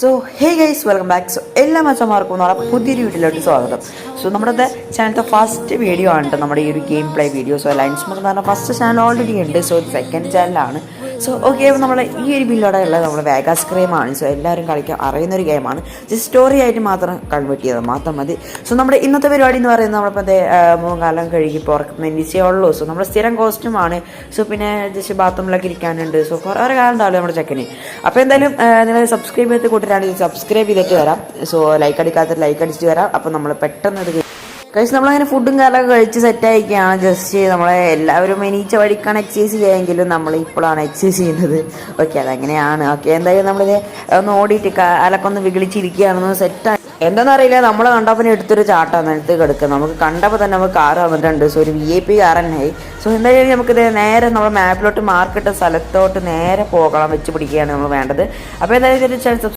So hey guys welcome back so എല്ലാ മച്ചന്മാർക്കും നമ്മുടെ പുതിയൊരു വീട്ടിലോട്ട് സ്വാഗതം. സോ നമ്മുടെ ചാനലത്തെ ഫസ്റ്റ് വീഡിയോ ആണ് നമ്മുടെ ഈ ഒരു game play video so lines എന്ന് പറഞ്ഞാൽ ഫസ്റ്റ് ചാനൽ ഓൾറെഡി ഉണ്ട്. സോ സെക്കൻഡ് ചാനലാണ് സോ ഓക്കെ നമ്മൾ ഈ ഒരു ബില്ലോടെ ഉള്ളത് നമ്മൾ വേഗാസ് ക്രൈമാണ് സോ എല്ലാവരും കളിക്കാൻ അറിയുന്ന ഒരു ഗെയിമാണ് ജസ്റ്റ് സ്റ്റോറി ആയിട്ട് മാത്രം കൺവേർട്ട് ചെയ്തത് മാത്രം മതി. സോ നമ്മുടെ ഇന്നത്തെ പരിപാടി എന്ന് പറയുന്നത് നമ്മളിപ്പോൾ അതേ മൂന്നാലം കഴുകി നിശ്ചയേ ഉള്ളൂ. സോ നമ്മുടെ സ്ഥിരം കോസ്റ്റ്യൂമാണ് സോ പിന്നെ ജസ്റ്റ് ബാത്റൂമിലൊക്കെ ഇരിക്കാനുണ്ട്. സോ കുറേ കാലം ഉണ്ടാവില്ല നമ്മുടെ ചെക്കന്. അപ്പോൾ എന്തായാലും നിങ്ങൾ സബ്സ്ക്രൈബ് ചെയ്ത് കൂട്ടരാണെങ്കിൽ സബ്സ്ക്രൈബ് ചെയ്തിട്ട് വരാം. സോ ലൈക്ക് അടിക്കാത്ത ലൈക്ക് അടിച്ചിട്ട് വരാം. അപ്പോൾ നമ്മൾ പെട്ടെന്ന് ഇത് കഴിച്ച് നമ്മളങ്ങനെ ഫുഡും കാലൊക്കെ കഴിച്ച് സെറ്റായിരിക്കുകയാണ് ജസ്റ്റ് നമ്മളെ എല്ലാവരും എണീച്ച വഴിക്കാണ് എക്സസൈസ് ചെയ്യാമെങ്കിലും നമ്മൾ ഇപ്പോഴാണ് എക്സസൈസ് ചെയ്യുന്നത്. ഓക്കെ അതങ്ങനെയാണ്. ഓക്കെ എന്തായാലും നമ്മളിത് ഒന്ന് ഓടിയിട്ട് കാലൊക്കെ ഒന്ന് വിളിച്ചിരിക്കുകയാണെന്ന് സെറ്റായി എന്താണെന്നറിയില്ല നമ്മൾ കണ്ടപ്പോൾ എടുത്തൊരു ചാട്ടാണ് നിലത്ത് കിടക്കുക നമുക്ക് കണ്ടപ്പോൾ തന്നെ നമുക്ക് കാറ് വന്നിട്ടുണ്ട്. സോ ഒരു വി ഐ പി കാർ തന്നെയായി സോ എന്തായാലും നമുക്കിത് നേരെ നമ്മൾ മാപ്പിലോട്ട് മാർക്കിട്ട സ്ഥലത്തോട്ട് നേരെ പോകണം. വെച്ച് പിടിക്കുകയാണ് നമ്മൾ വേണ്ടത്. അപ്പോൾ എന്തായാലും